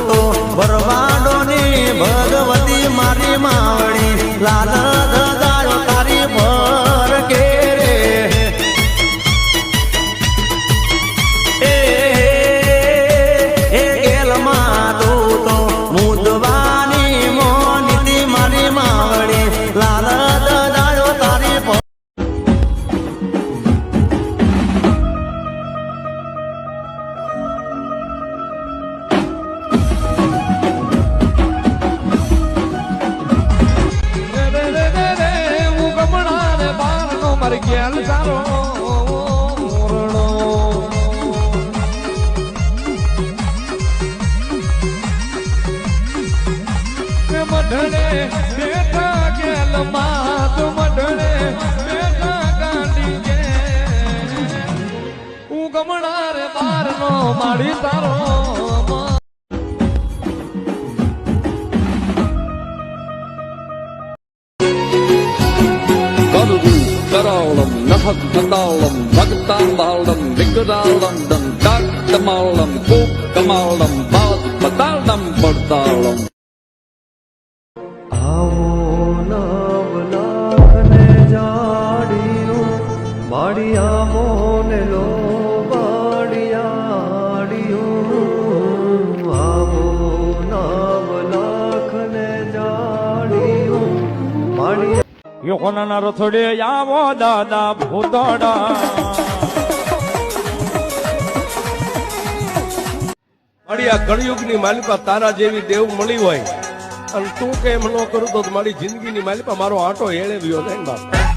તો ભરવા ઓરણો કે મઢડે બેઠા ગેલ માત મઢડે બેઠા ગાંડી ગે તારો. கராளம் நகத் கதாளம் பகத்தாந்தாளம் விகதாளம் தம் காட்டமாளம் கூக்கமாளம் பாத் பதாளம் படுத்தாளம் આવો નવલાખને જાડિયું માડિયા મોને લો બાડિયાડિયું આવો નવલાખને જાડિયું માડિયા યોકોના રથડે આવો દાદા ભૂતડા. અડિયા કળિયુગની માલિકા તારા જેવી દેવ મળી હોય. અને તું કે એમ ન કરું તો મારી જિંદગીની માલિકા મારો આટો એળે ગયો ને બાપ.